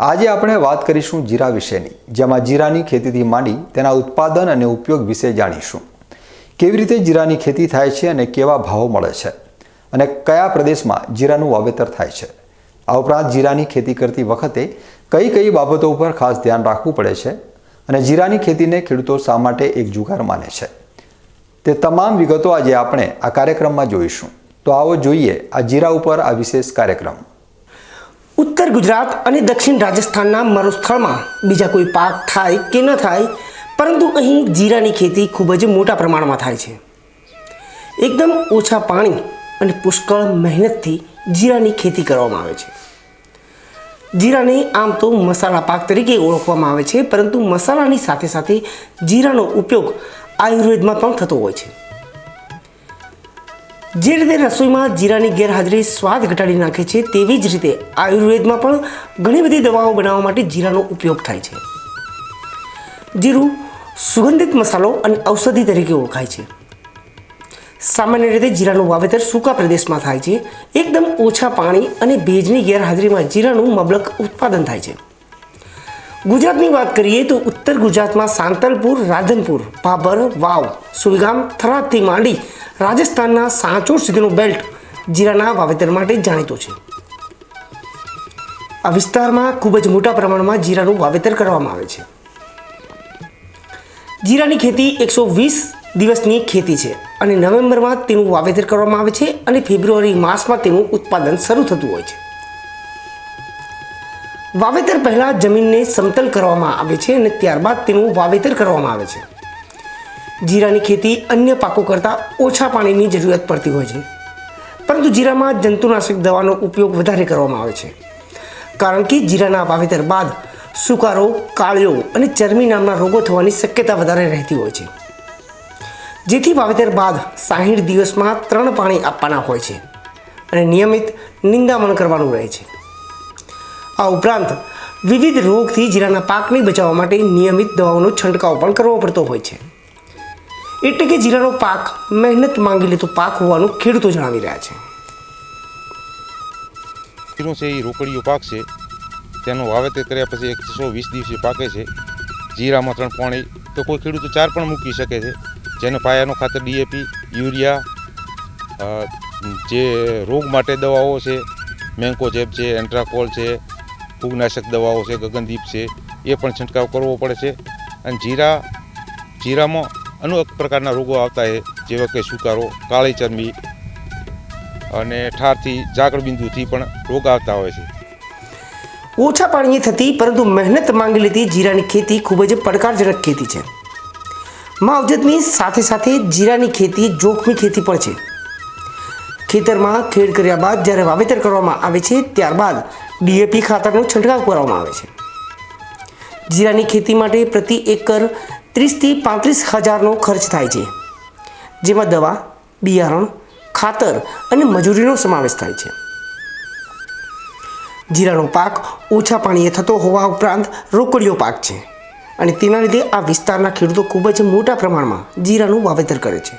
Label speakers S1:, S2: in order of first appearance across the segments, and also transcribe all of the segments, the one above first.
S1: આજે આપણે વાત કરીશું જીરા વિશેની, જેમાં જીરાની ખેતીથી માંડી તેના ઉત્પાદન અને ઉપયોગ વિશે જાણીશું. કેવી રીતે જીરાની ખેતી થાય છે અને કેવા ભાવો મળે છે? અને કયા પ્રદેશમાં જીરાનું વાવેતર થાય છે? આ ઉપરાંત જીરાની ખેતી કરતી વખતે કઈ કઈ બાબતો ઉપર ખાસ ધ્યાન રાખવું પડે છે? અને જીરાની ખેતીને ખેડૂતો શા માટે એક જુગાર માને છે? તે તમામ વિગતો આજે આપણે આ કાર્યક્રમમાં જોઈશું. તો આવો જોઈએ આ જીરા ઉપર આ વિશેષ કાર્યક્રમ.
S2: ઉત્તર ગુજરાત અને દક્ષિણ રાજસ્થાનના મરુસ્થળમાં બીજા કોઈ પાક થાય કે ન થાય, પરંતુ અહીં જીરાની ખેતી ખૂબ જ મોટા પ્રમાણમાં થાય છે. એકદમ ઓછા પાણી અને પુષ્કળ મહેનતથી જીરાની ખેતી કરવામાં આવે છે. જીરાને આમ તો મસાલા પાક તરીકે ઓળખવામાં આવે છે, પરંતુ મસાલાની સાથે સાથે જીરાનો ઉપયોગ આયુર્વેદમાં પણ થતો હોય છે. જે રીતે રસોઈમાં જીરાની ગેરહાજરી સ્વાદ ઘટાડી નાખે છે, તેવી જ રીતે આયુર્વેદમાં પણ ઘણી બધી દવાઓ બનાવવા માટે જીરાનો ઉપયોગ થાય છે. જીરું સુગંધિત મસાલો અને ઔષધિ તરીકે ઓળખાય છે. સામાન્ય રીતે જીરાનું વાવેતર સૂકા પ્રદેશમાં થાય છે. એકદમ ઓછા પાણી અને ભેજની ગેરહાજરીમાં જીરાનું મબલક ઉત્પાદન થાય છે. ગુજરાતની વાત કરીએ તો ઉત્તર ગુજરાતમાં સાંતલપુર, રાધનપુર ભાભર વાવ, સુલગામ, થરાદથી માંડી રાજસ્થાનના સાંચોર સુધીનો બેલ્ટ જીરાના વાવેતર માટે જાણીતો છે. આ વિસ્તારમાં ખૂબ જ મોટા પ્રમાણમાં જીરાનું વાવેતર કરવામાં આવે છે. જીરાની ખેતી એકસો વીસ દિવસની ખેતી છે અને નવેમ્બરમાં તેનું વાવેતર કરવામાં આવે છે અને ફેબ્રુઆરી માસમાં તેનું ઉત્પાદન શરૂ થતું હોય છે. વાવેતર પહેલાં જમીનને સમતલ કરવામાં આવે છે અને ત્યારબાદ તેનું વાવેતર કરવામાં આવે છે. જીરાની ખેતી અન્ય પાકો કરતાં ઓછા પાણીની જરૂરિયાત પડતી હોય છે. પરંતુ જીરામાં જંતુનાશક દવાનો ઉપયોગ વધારે કરવામાં આવે છે. કારણ કે જીરાના વાવેતર બાદ સુકારો કાળિયો અને ચરમી નામના રોગો થવાની શક્યતા વધારે રહેતી હોય છે. જેથી વાવેતર બાદ સાહીઠ દિવસમાં ત્રણ પાણી આપવાના હોય છે અને નિયમિત નિંદામણ કરવાનું રહે છે. આ ઉપરાંત વિવિધ રોગથી જીરાના પાકને બચાવવા માટે નિયમિત દવાઓનો છંટકાવ પણ કરવો પડતો હોય છે. એટલે કે જીરાનો પાક મહેનત માંગી લેતો પાક હોવાનું ખેડૂતો જણાવી રહ્યા છે.
S3: જીરો છે એ રોકડીયો પાક છે. તેનું વાવેતર કર્યા પછી એકસો વીસ દિવસે પાકે છે. જીરામાં ત્રણ પાણી, તો કોઈ ખેડૂતો ચાર પણ મૂકી શકે છે. જેનો પાયાનો ખાતર ડીએપી યુરિયા જે રોગ માટે દવાઓ છે મેન્કોજેબ છે, એન્ટ્રાકોલ છે ફૂગનાશક દવાઓ છે, ગગનદીપ છે, એ પણ છંટકાવ કરવો પડે છે. અને જીરા, જીરામાં અનેક પ્રકારના રોગો આવતા હોય જેવા કે સુકારો, કાળી ચરમી અને ઠારથી ઝાકળ બિંદુથી પણ રોગ આવતા હોય છે.
S2: ઓછા પાણીએ થતી, પરંતુ મહેનત માંગી લેતી જીરાની ખેતી ખૂબ જ પડકારજનક ખેતી છે. માવજતની સાથે સાથે જીરાની ખેતી જોખમી ખેતી પણ છે. ખેતરમાં ખેડ કર્યા બાદ જ્યારે વાવેતર કરવામાં આવે છે, ત્યારબાદ ડીએપી ખાતરનો છંટકાવ કરવામાં આવે છે. જીરાની ખેતી માટે પ્રતિ એકર ત્રીસથી પાંત્રીસ હજારનો ખર્ચ થાય છે. જેમાં દવા, બિયારણ, ખાતર અને મજૂરીનો સમાવેશ થાય છે. જીરાનો પાક ઓછા પાણીએ થતો હોવા ઉપરાંત રોકડીયો પાક છે અને તેના લીધે આ વિસ્તારના ખેડૂતો ખૂબ જ મોટા પ્રમાણમાં જીરાનું વાવેતર કરે છે.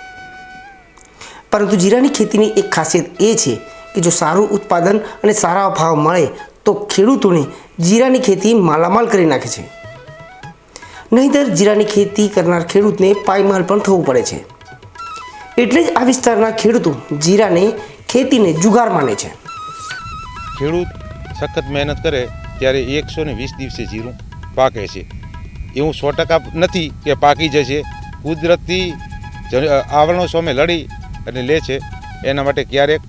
S2: પરંતુ જીરાની ખેતીની એક ખાસિયત એ છે કે જો સારું ઉત્પાદન અને સારા ભાવ મળે તો ખેડૂતોને જીરાની ખેતી માલામાલ કરી નાખે છે. નહીંતર જીરાની ખેતી કરનાર ખેડૂતને પાયમાલ પણ થવું પડે છે. એટલે જ આ વિસ્તારના ખેડૂતો જીરાને ખેતીને જુગાર માને છે.
S3: ખેડૂત સખત મહેનત કરે ત્યારે એકસો ને વીસ દિવસે જીરું પાકે છે. એવું સો ટકા નથી કે પાકી જશે. કુદરતી આવરણો સામે લડી અને લે છે. એના માટે ક્યારેક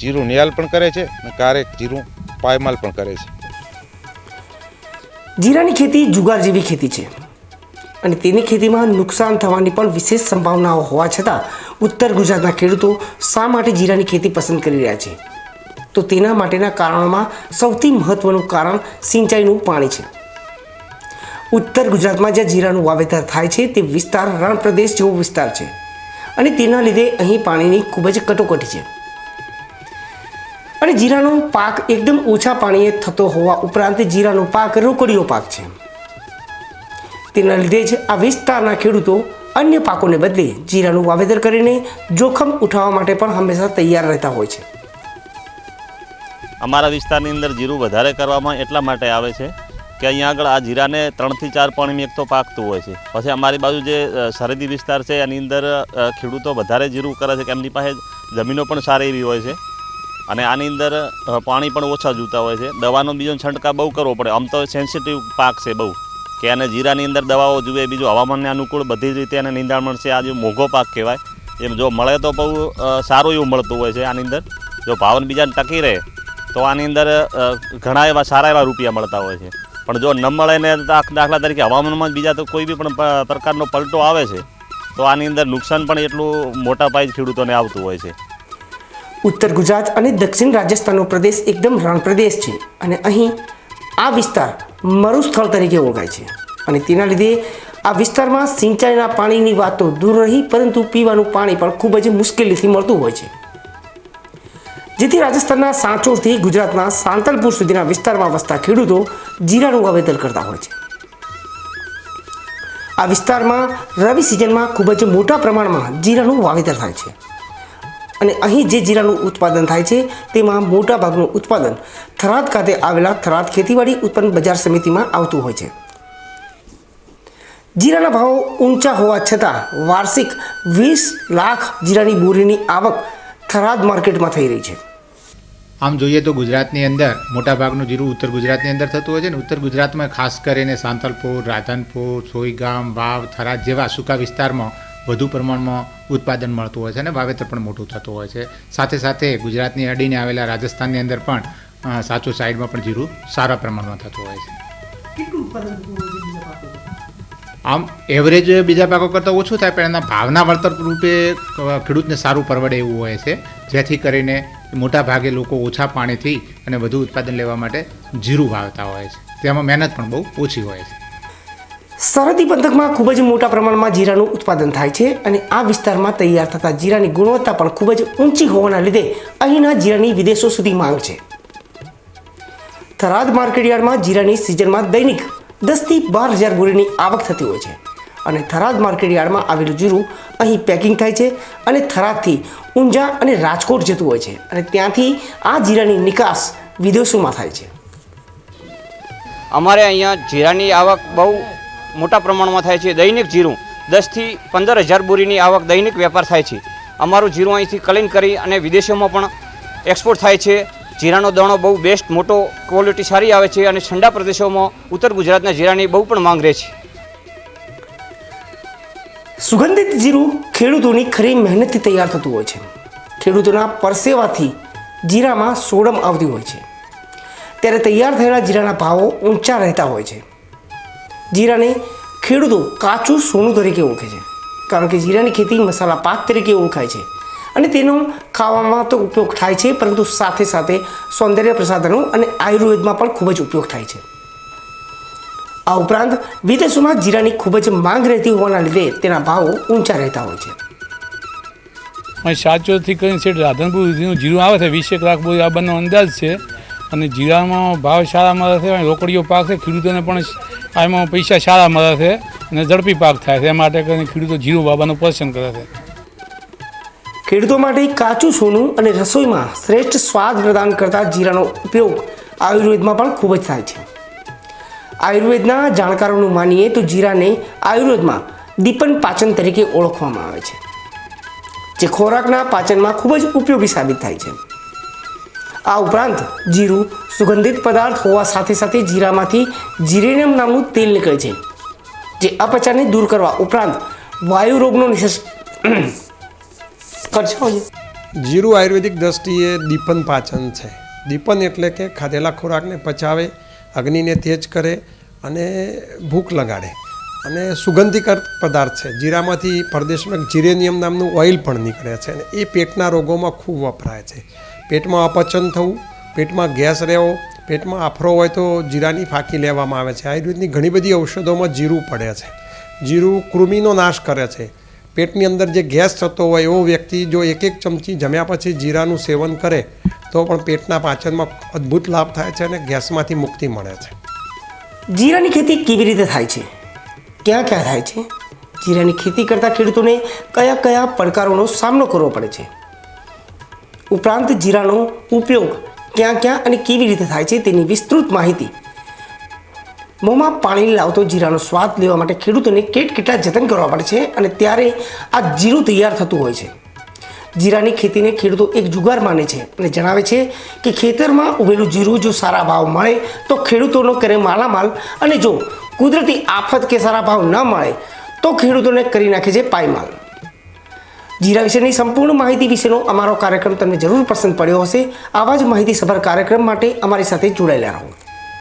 S3: જીરું નિયાલ પણ કરે છે અને ક્યારેક જીરું પાયમાલ પણ કરે છે.
S2: જીરાની ખેતી જુગાર જેવી ખેતી છે અને તેની ખેતીમાં નુકસાન થવાની પણ વિશેષ સંભાવનાઓ હોવા છતાં ઉત્તર ગુજરાતના ખેડૂતો શા માટે જીરાની ખેતી પસંદ કરી રહ્યા છે? તો તેના માટેના કારણોમાં સૌથી મહત્વનું કારણ સિંચાઈનું પાણી છે. ઉત્તર ગુજરાતમાં જ્યાં જીરાનું વાવેતર થાય છે તે વિસ્તાર રણ પ્રદેશ જેવો વિસ્તાર છે અને તેના લીધે અહીં પાણીની ખૂબ જ કટોકટી છે. અને જીરાનો પાક એકદમ ઓછા પાણીએ થતો હોવા ઉપરાંત જીરાનો પાક રોકડીયો પાક છે. તેના લીધે જ આ વિસ્તારના ખેડૂતો અન્ય પાકોને બદલે જીરાનું વાવેતર કરીને જોખમ ઉઠાવવા માટે પણ હંમેશા તૈયાર રહેતા હોય છે.
S4: અમારા વિસ્તારની અંદર જીરું વધારે કરવામાં એટલા માટે આવે છે કે અહીંયા આગળ આ જીરાને ત્રણથી ચાર પાણીમાં એક તો પાકતું હોય છે. પછી અમારી બાજુ જે સરહદી વિસ્તાર છે, એની અંદર ખેડૂતો વધારે જીરું કરે છે કે એમની પાસે જમીનો પણ સારી એવી હોય છે. અને આની અંદર પાણી પણ ઓછા જોતા હોય છે. દવાનો બીજો છંટકાવ બહુ કરવો પડે. આમ તો સેન્સિટિવ પાક છે બહુ. કે એને જીરાની અંદર દવાઓ જોઈએ બીજું હવામાનને અનુકૂળ બધી જ રીતે એને નિંદામણ છે. આ જે મોઘો પાક કહેવાય. એમ જો મળે તો બહુ સારું એવું મળતું હોય છે આની અંદર. જો ભાવન બીજાને ટકી રહે, તો આની અંદર ઘણા એવા સારા એવા રૂપિયા મળતા હોય છે. પણ જો ન મળે ને દાખ- દાખલા તરીકે હવામાનમાં બીજા તો કોઈ બી પણ પ્રકારનો પલટો આવે છે, તો આની અંદર નુકસાન પણ એટલું મોટા પાયે ખેડૂતોને આવતું હોય છે.
S2: ઉત્તર ગુજરાત અને દક્ષિણ રાજસ્થાનનો પ્રદેશ એકદમ રણ પ્રદેશ છે. અને અહીં આ વિસ્તાર મરુસ્થળ તરીકે ઓળખાય છે. અને તેના લીધે આ વિસ્તારમાં સિંચાઈના પાણીની વાત તો દૂર રહી, પરંતુ પીવાનું પાણી પણ ખૂબ જ મુશ્કેલીથી મળતું હોય છે. જેથી રાજસ્થાનના સાંચોરથી ગુજરાતના સાંતલપુર સુધીના વિસ્તારમાં વસતા ખેડૂતો જીરાનું વાવેતર કરતા હોય છે. આ વિસ્તારમાં રવિ સિઝનમાં ખૂબ જ મોટા પ્રમાણમાં જીરાનું વાવેતર થાય છે. અને અહીં જે જીરાનું ઉત્પાદન થાય છે, તેમાં મોટા ભાગનું ઉત્પાદન થરાદ ખાતે આવેલા થરાદ ખેતીવાડી ઉત્પન્ન બજાર સમિતિમાં આવતું હોય છે. જીરાના ભાવો ઊંચા હોવા છતાં વાર્ષિક વીસ લાખ જીરાની બોરીની આવક થરાદ માર્કેટમાં થઈ રહી છે.
S5: આમ જોઈએ તો ગુજરાતની અંદર મોટાભાગનું જીરું ઉત્તર ગુજરાતની અંદર થતું હોય છે ને, ઉત્તર ગુજરાતમાં ખાસ કરીને સાંતલપુર, રાધનપુર, સોઈગામ, વાવ, થરાદ જેવા સૂકા વિસ્તારમાં વધુ પ્રમાણમાં ઉત્પાદન મળતું હોય છે અને વાવેતર પણ મોટું થતું હોય છે. સાથે સાથે ગુજરાતની અડીને આવેલા રાજસ્થાનની અંદર પણ સાચું સાઈડમાં પણ જીરું સારા પ્રમાણમાં થતું હોય છે. આમ એવરેજ બીજા પાકો કરતાં ઓછું થાય પણ એના ભાવના વળતર રૂપે ખેડૂતને સારું પરવડે એવું હોય છે. જેથી કરીને મોટા ભાગે લોકો ઓછા પાણીથી અને વધુ ઉત્પાદન લેવા માટે જીરું વાવતા હોય છે. તેમાં મહેનત પણ બહુ ઓછી હોય છે.
S2: સરહદી પંથકમાં ખૂબ જ મોટા પ્રમાણમાં જીરાનું ઉત્પાદન થાય છે અને આ વિસ્તારમાં તૈયાર થતા જીરાની ગુણવત્તા પણ ખૂબ જ ઊંચી હોવાના લીધે અહીંના જીરાની વિદેશો સુધી માંગ છે. થરાદ માર્કેટયાર્ડમાં જીરાની સિઝનમાં દૈનિક દસથી બાર હજાર બોરીની આવક થતી હોય છે અને થરાદ માર્કેટયાર્ડમાં આવેલું જીરું અહીં પેકિંગ થાય છે અને થરાદથી ઊંઝા અને રાજકોટ જતું હોય છે અને ત્યાંથી આ જીરાની નિકાસ વિદેશોમાં થાય છે.
S6: અમારે અહીંયા જીરાની આવક બહુ મોટા પ્રમાણમાં થાય છે દૈનિક જીરું. દસથી પંદર હજાર બોરીની આવક દૈનિક વેપાર થાય છે. અમારું જીરું અહીંથી કલીન કરી અને વિદેશોમાં પણ એક્સપોર્ટ થાય છે. જીરાનો દાણો બહુ બેસ્ટ મોટો ક્વોલિટી સારી આવે છે અને ઠંડા પ્રદેશોમાં ઉત્તર ગુજરાતના જીરાની બહુ પણ માંગ રહે છે.
S2: સુગંધિત જીરું ખેડૂતોની ખરી મહેનતથી તૈયાર થતું હોય છે. ખેડૂતોના પરસેવાથી જીરામાં સોડમ આવતી હોય છે. ત્યારે તૈયાર થયેલા જીરાના ભાવો ઊંચા રહેતા હોય છે. જીરાને ખેડૂતો કાચું સોનું તરીકે ઓળખે છે. કારણ કે જીરાની ખેતી મસાલા પાક તરીકે ઓળખાય છે. અને તેનો ખાવામાં તો ઉપયોગ થાય છે, પરંતુ સાથે સાથે સૌંદર્ય પ્રસાધનો અને આયુર્વેદમાં પણ ખૂબ જ ઉપયોગ થાય છે. આ ઉપરાંત વિદેશોમાં જીરાની ખૂબ જ માંગ રહેતી હોવાના લીધે તેના ભાવો ઊંચા રહેતા હોય છે.
S7: સાચોથી કરીને છે રાધનપુર સુધીનું જીરું આવે છે, વીસેક લાખ બોરી આ બંને અંદાજ છે. અને જીરામાં ભાવ સારા મળે છે અને રોકડીઓ પાક છે ખેડૂતોને પણ એમાં પૈસા સારા મળે છે અને ઝડપી પાક થાય છે. એ માટે કરીને ખેડૂતો જીરું બાબાનું પસંદ કરે છે.
S2: ખેડૂતો માટે કાચું સોનું અને રસોઈમાં શ્રેષ્ઠ સ્વાદ પ્રદાન કરતા જીરાનો ઉપયોગ આયુર્વેદમાં પણ ખૂબ જ થાય છે. આયુર્વેદના જાણકારોનું માનીએ તો જીરાને આયુર્વેદમાં દીપન પાચન તરીકે ઓળખવામાં આવે છે, જે ખોરાકના પાચનમાં ખૂબ જ ઉપયોગી સાબિત થાય છે. આ ઉપરાંત જીરું સુગંધિત પદાર્થ હોવા સાથે સાથે જીરામાંથી જીરેનિયમ નામનું તેલ નીકળે છે જે અપચાને દૂર કરવા ઉપરાંત વાયુ રોગનો નિશેષ કરશો.
S8: જીરું આયુર્વેદિક દ્રષ્ટિએ દીપન પાચન છે. દીપન એટલે કે ખાધેલા ખોરાકને પચાવે અગ્નિને તેજ કરે અને ભૂખ લગાડે. અને સુગંધિકર પદાર્થ છે. જીરામાંથી પરદેશમાં જીરેનિયમ નામનું ઓઇલ પણ નીકળે છે અને એ પેટના રોગોમાં ખૂબ વપરાય છે. પેટમાં અપચન થવું, પેટમાં ગેસ રહેવો, પેટમાં આફરો હોય તો જીરાની ફાંકી લેવામાં આવે છે. આયુર્વેદની ઘણી બધી ઔષધોમાં જીરું પડે છે. જીરું કૃમિનો નાશ કરે છે. પેટની અંદર જે ગેસ થતો હોય એવો વ્યક્તિ જો એક એક ચમચી જમ્યા પછી જીરાનું સેવન કરે, તો પણ પેટના પાચનમાં અદ્ભુત લાભ થાય છે અને ગેસમાંથી મુક્તિ મળે છે.
S2: જીરાની ખેતી કેવી રીતે થાય છે? ક્યાં ક્યાં થાય છે? જીરાની ખેતી કરતા ખેડૂતોને કયા કયા પડકારોનો સામનો કરવો પડે છે? ઉપરાંત જીરાનો ઉપયોગ ક્યાં ક્યાં અને કેવી રીતે થાય છે તેની વિસ્તૃત માહિતી. મોંમાં પાણી લાવતો જીરાનો સ્વાદ લેવા માટે ખેડૂતોને કેટ કેટલા જતન કરવા પડે છે અને ત્યારે આ જીરું તૈયાર થતું હોય છે. જીરાની ખેતીને ખેડૂતો એક જુગાર માને છે અને જણાવે છે કે ખેતરમાં ઉભેલું જીરું જો સારા ભાવ મળે તો ખેડૂતોનો કરે માલામાલ અને જો કુદરતી આફત કે સારા ભાવ ન મળે તો ખેડૂતોને કરી નાખે છે પાયમાલ. જીરા વિશેની સંપૂર્ણ માહિતી વિશેનો અમારો કાર્યક્રમ તમને જરૂર પસંદ પડ્યો હશે. આવા જ માહિતીસભર કાર્યક્રમ માટે અમારી સાથે જોડાયેલા રહો.